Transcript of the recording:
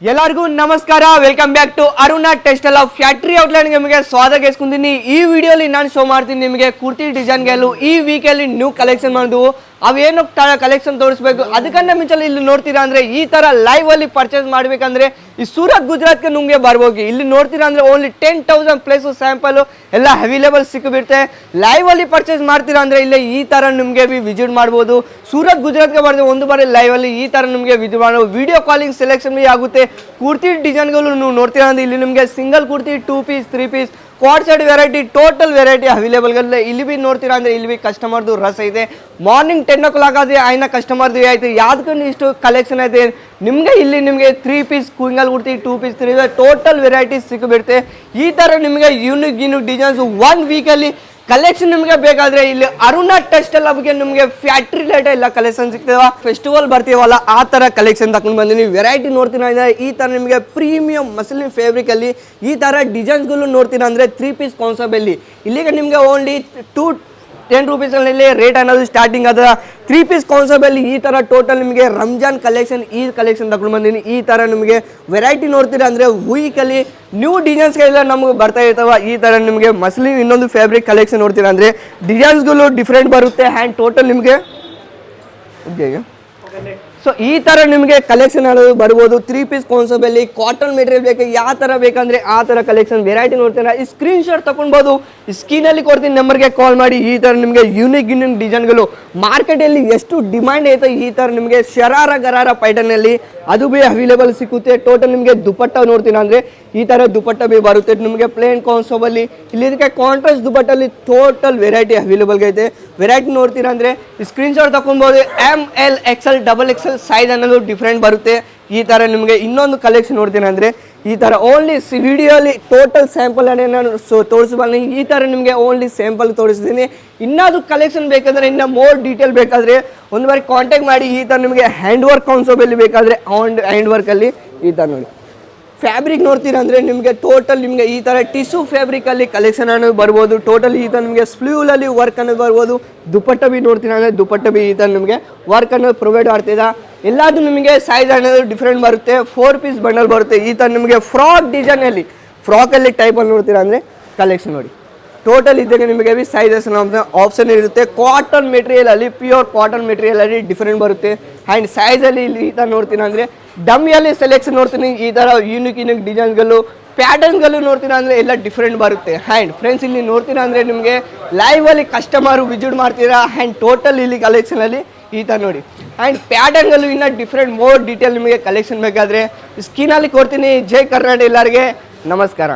ಎಲ್ಲರಿಗೂ ನಮಸ್ಕಾರ. Welcome back to Aruna textile of factory outline ನಿಮಗೆ ಸ್ವಾಗತ ಗೆಸ್ಕೊಂತೀನಿ ಈ ವಿಡಿಯೋಲಿ ನಾನು ಶೋ ಮಾಡ್ತೀನಿ ನಿಮಗೆ ಕುರ್ತಿ ಡಿಸೈನ್ಗೆಲ್ಲೂ ಈ ವೀಕಲ್ಲಿ ನ್ಯೂ ಕಲೆಕ್ಷನ್ ಮಾಡೋದು ಅವೇನು ಕಲೆಕ್ಷನ್ ತೋರಿಸ್ಬೇಕು. ಅದಕ್ಕನ್ನ ಮಿಂಚಲ್ಲಿ ಇಲ್ಲಿ ನೋಡ್ತೀರಾ ಅಂದ್ರೆ ಈ ತರ ಲೈವ್ ಅಲ್ಲಿ ಪರ್ಚೇಸ್ ಮಾಡ್ಬೇಕಂದ್ರೆ ಈ ಸೂರತ್ ಗುಜರಾತ್ಗೆ ನಿಮಗೆ ಬರ್ಬೋಗಿ. ಇಲ್ಲಿ ನೋಡ್ತೀರಾ ಅಂದ್ರೆ only ten thousand place sample ಎಲ್ಲ ಅವೈಲೇಬಲ್ ಸಿಕ್ಕಿಬಿಡುತ್ತೆ ಲೈವ್ ಅಲ್ಲಿ ಪರ್ಚೇಸ್ ಮಾಡ್ತೀರಾ ಅಂದ್ರೆ ಇಲ್ಲೇ ಈ ತರ ನಿಮಗೆ ವಿಸಿಟ್ ಮಾಡ್ಬೋದು. ಸೂರತ್ ಗುಜರಾತ್ಗೆ ಬರ್ತದೆ ಒಂದು ಬಾರಿ ಲೈವ್ ಅಲ್ಲಿ ಈ ತರ ನಿಮಗೆ ವಿಸಿಟ್ ಮಾಡಬಹುದು ವಿಡಿಯೋ ಕಾಲಿಂಗ್ ಸೆಲೆಕ್ಷನ್ ಆಗುತ್ತೆ. ಕುರ್ತಿ ಡಿಸೈನ್ಗಳು ನೀವು ನೋಡ್ತೀರಾ ಅಂದ್ರೆ ಇಲ್ಲಿ ನಿಮಗೆ single kurti two piece three piece Quad ಸೈಡ್ ವೆರೈಟಿ ಟೋಟಲ್ ವೆರೈಟಿ ಅವೈಲೇಬಲ್ಗಲ್ಲ ಇಲ್ಲಿ ಬಿ ನೋಡ್ತೀರಾ ಅಂದ್ರೆ ಇಲ್ಲಿ ಬಿ ಕಸ್ಟಮರ್ದು ರಸ ಇದೆ. ಮಾರ್ನಿಂಗ್ ಟೆನ್ ಓ ಕ್ಲಾಕ್ ಆದ್ರೆ ಆಯ್ನ ಕಸ್ಟಮರ್ದು ಐತೆ ಯಾವ್ದಕ್ಕೂ ಇಷ್ಟು ಕಲೆಕ್ಷನ್ ಐತೆ ನಿಮಗೆ ಇಲ್ಲಿ ನಿಮಗೆ ತ್ರೀ ಪೀಸ್ ಕುಂಗಲ್ ಗುರ್ತಿ two piece three total varieties ಸಿಕ್ಕಿಬಿಡುತ್ತೆ ಈ ಥರ ನಿಮಗೆ ಯೂನಿಕ್ ಯೂನಿಕ್ ಡಿಸೈನ್ಸ್ ಒನ್ ವೀಕಲ್ಲಿ ಕಲೆಕ್ಷನ್ ನಿಮಗೆ ಬೇಕಾದ್ರೆ ಇಲ್ಲಿ ಅರುಣ ಟೆಕ್ಸ್ಟೈಲ್ ಬಗ್ಗೆ ನಿಮಗೆ ಫ್ಯಾಕ್ಟ್ರಿ ರಿಲೇಟೆಡ್ ಎಲ್ಲ ಕಲೆಕ್ಷನ್ ಸಿಗ್ತದ? ಫೆಸ್ಟಿವಲ್ ಬರ್ತೀವಲ್ಲ, ಆ ತರ ಕಲೆಕ್ಷನ್ ತಗೊಂಡು ಬಂದಿನಿ. ವೆರೈಟಿ ನೋಡ್ತೀರಾ ಅಂದ್ರೆ ಈ ತರ ನಿಮಗೆ ಪ್ರೀಮಿಯಂ ಮಸಲಿನ್ ಫ್ಯಾಬ್ರಿಕ್ ಅಲ್ಲಿ ಈ ತರ ಡಿಸೈನ್ಸ್ಗಳು ನೋಡ್ತೀರಾ ಅಂದ್ರೆ ತ್ರೀ ಪೀಸ್ ಕಾನ್ಸೆಪ್ಟ್ ಅಲ್ಲಿ. ಇಲ್ಲಿಗೆ ನಿಮಗೆ ಓನ್ಲಿ ಟೂ ಟೆನ್ ರುಪೀಸಲ್ಲಿ ರೇಟ್ ಅನ್ನೋದು ಸ್ಟಾರ್ಟಿಂಗ್ ಅದ. ತ್ರೀ ಪೀಸ್ ಕಾನ್ಸೆಪ್ಟಲ್ಲಿ ಈ ಥರ ಟೋಟಲ್ ನಿಮಗೆ ರಂಜಾನ್ ಕಲೆಕ್ಷನ್ ಈ ಕಲೆಕ್ಷನ್ ತಗೊಂಡು ಬಂದೀನಿ. ಈ ಥರ ನಿಮಗೆ ವೆರೈಟಿ ನೋಡ್ತೀರಾ ಅಂದರೆ ವೀಕಲ್ಲಿ ನ್ಯೂ ಡಿಸೈನ್ಸ್ಗಳೆಲ್ಲ ನಮ್ಗೆ ಬರ್ತಾ ಇರ್ತಾವ. ಈ ಥರ ನಿಮಗೆ ಮಸ್ಲಿನ್ ಇನ್ನೊಂದು ಫ್ಯಾಬ್ರಿಕ್ ಕಲೆಕ್ಷನ್ ನೋಡ್ತೀರಾ ಅಂದರೆ ಡಿಸೈನ್ಸ್ಗಳು ಡಿಫ್ರೆಂಟ್ ಬರುತ್ತೆ. ಆ್ಯಂಡ್ ಟೋಟಲ್ ನಿಮಗೆ ಸೊ ಈ ತರ ನಿಮಗೆ ಕಲೆಕ್ಷನ್ ಬರ್ಬೋದು. ತ್ರೀ ಪೀಸ್ ಕಾನ್ಸೆಪ್ಟಲ್ಲಿ ಕಾಟನ್ ಮೆಟೀರಿಯಲ್ ಬೇಕು, ಯಾವ ತರ ಬೇಕಂದ್ರೆ ಆ ತರ ಕಲೆಕ್ಷನ್ ವೆರೈಟಿ ನೋಡ್ತೀರಾ. ಈ ಸ್ಕ್ರೀನ್ ಶಾಟ್ ತಗೊಳ್ಬೋದು ಸ್ಕ್ರೀನ್ ಅಲ್ಲಿ ಕೊಡ್ತೀನಿ ನಂಬರ್ಗೆ ಕಾಲ್ ಮಾಡಿ. ಈ ತರ ನಿಮಗೆ ಯೂನಿಕ್ ಯೂನಿಕ್ ಡಿಸೈನ್ಗಳು ಮಾರ್ಕೆಟಲ್ಲಿ ಎಷ್ಟು ಡಿಮ್ಯಾಂಡ್ ಐತೆ ಈ ತರ ನಿಮಗೆ ಶರಾರ ಗರಾರ ಪ್ಯಾಟರ್ನಲ್ಲಿ ಅದು ಬಿ ಅವೈಲೇಬಲ್ ಸಿಗುತ್ತೆ ಟೋಟಲ್ ನಿಮಗೆ ದುಪಟ್ಟ ನೋಡ್ತೀರಾ ಅಂದ್ರೆ ಈ ತರ ದುಪಟ್ಟ ಬಿ ಬರುತ್ತೆ. ನಿಮಗೆ ಪ್ಲೇನ್ ಕಾನ್ಸೋಬಲ್ಲಿ ಇಲ್ಲಿ ಇದಕ್ಕೆ ಕಾಂಟ್ರಾಸ್ಟ್ ದುಪಟ್ಟಲ್ಲಿ ಟೋಟಲ್ ವೆರೈಟಿ ಅವೈಲೇಬಲ್ ಐತೆ ವೆರೈಟಿ ನೋಡ್ತೀರಾ ಅಂದ್ರೆ ಸ್ಕ್ರೀನ್ ಶಾಟ್ ತಗೊಳ್ಬೋದು M L X L double XL size ಅನ್ನೋದು ಡಿಫ್ರೆಂಟ್ ಬರುತ್ತೆ. ಈ ಥರ ನಿಮಗೆ ಇನ್ನೊಂದು ಕಲೆಕ್ಷನ್ ನೋಡ್ತೀನಿ ಅಂದರೆ, ಈ ಥರ ಓನ್ಲಿ ವಿಡಿಯೋಲಿ ಟೋಟಲ್ ಸ್ಯಾಂಪಲ್ ಅನ್ನೇ ನಾನು ಸೊ ತೋರಿಸಬಲ್ಲ ಈ ಥರ ನಿಮಗೆ ಓನ್ಲಿ ಸ್ಯಾಂಪಲ್ ತೋರಿಸಿದ್ದೀನಿ ಇನ್ನಾದ್ರು ಕಲೆಕ್ಷನ್ ಬೇಕಾದ್ರೆ, ಇನ್ನೂ ಮೋರ್ ಡೀಟೇಲ್ ಬೇಕಾದರೆ, ಒಂದು ಬಾರಿ ಕಾಂಟ್ಯಾಕ್ಟ್ ಮಾಡಿ, ಈ ಥರ ನಿಮಗೆ ಹ್ಯಾಂಡ್ ವರ್ಕ್ ಕಾನ್ಸೋಬಲ್ಲಿ ಬೇಕಾದರೆ ಆನ್ ಹ್ಯಾಂಡ್ ವರ್ಕಲ್ಲಿ ಈ ಥರ ನೋಡಿ. ಫ್ಯಾಬ್ರಿಕ್ ನೋಡ್ತೀರಾ ಅಂದರೆ ನಿಮಗೆ ಟೋಟಲ್ ನಿಮಗೆ ಈ ಥರ ಟಿಶ್ಯೂ ಫ್ಯಾಬ್ರಿಕಲ್ಲಿ ಕಲೆಕ್ಷನ್ ಅನ್ನೋದು ಬರ್ಬೋದು. ಟೋಟಲ್ ಈ ಥರ ನಿಮಗೆ ಸ್ಲೀವ್ಲಲ್ಲಿ ವರ್ಕ್ ಅನ್ನೋದು ಬರ್ಬೋದು. ದುಪ್ಪಟ್ಟ ಬಿ ನೋಡ್ತೀರಾ ಅಂದರೆ ದುಪ್ಪಟ್ಟ ಬಿ ಈ ಥರ ನಿಮಗೆ ವರ್ಕ್ ಅನ್ನೋದು ಪ್ರೊವೈಡ್ ಮಾಡ್ತಿದ್ದ ಎಲ್ಲದೂ ನಿಮಗೆ ಸೈಜ್ ಅನ್ನೋದು ಡಿಫ್ರೆಂಟ್ ಬರುತ್ತೆ. ಫೋರ್ ಪೀಸ್ ಬಂಡಲ್ ಬರುತ್ತೆ. ಈ ಥರ ನಿಮಗೆ ಫ್ರಾಕ್ ಡಿಸೈನಲ್ಲಿ ಫ್ರಾಕಲ್ಲಿ ಟೈಪಲ್ಲಿ ನೋಡ್ತೀರಾ ಅಂದರೆ ಕಲೆಕ್ಷನ್ ನೋಡಿ. ಟೋಟಲ್ ಇದ್ದಾಗ ನಿಮಗೆ ಬಿ ಸೈಜಸ್ ಆಪ್ಷನ್ ಇರುತ್ತೆ. ಕಾಟನ್ ಮೆಟೀರಿಯಲ್ ಅಲ್ಲಿ ಪ್ಯೂರ್ ಕಾಟನ್ ಮೆಟೀರಿಯಲ್ ಅಲ್ಲಿ ಡಿಫ್ರೆಂಟ್ ಬರುತ್ತೆ. ಆ್ಯಂಡ್ ಸೈಜಲ್ಲಿ ಇಲ್ಲಿ ಈ ಥರ ನೋಡ್ತೀನಿ ಅಂದರೆ ಡಮ್ಮಿಯಲ್ಲಿ ಸೆಲೆಕ್ಷನ್ ನೋಡ್ತೀನಿ. ಈ ಥರ ಯೂನಿಕ್ ಯೂನಿಕ್ ಡಿಸೈನ್ಗಳು ಪ್ಯಾಟರ್ನ್ಗಳು ನೋಡ್ತೀರಾ ಅಂದರೆ ಎಲ್ಲ ಡಿಫ್ರೆಂಟ್ ಬರುತ್ತೆ. ಆ್ಯಂಡ್ ಫ್ರೆಂಡ್ಸ್ ಇಲ್ಲಿ ನೋಡ್ತೀರಾ ಅಂದರೆ ನಿಮಗೆ ಲೈವಲ್ಲಿ ಕಸ್ಟಮರ್ ವಿಸಿಟ್ ಮಾಡ್ತೀರಾ? ಆ್ಯಂಡ್ ಟೋಟಲ್ ಇಲ್ಲಿ ಕಲೆಕ್ಷನಲ್ಲಿ ಈ ಥರ ನೋಡಿ. ಆ್ಯಂಡ್ ಪ್ಯಾಟರ್ನ್ಗಳು ಇನ್ನೂ ಡಿಫ್ರೆಂಟ್ ಮೋರ್ ಡೀಟೇಲ್ ನಿಮಗೆ ಕಲೆಕ್ಷನ್ ಬೇಕಾದರೆ ಸ್ಕೀನಲ್ಲಿ ಕೊಡ್ತೀನಿ. ಜೈ ಕರ್ನಾಟಕ ಎಲ್ಲರಿಗೆ. ನಮಸ್ಕಾರ.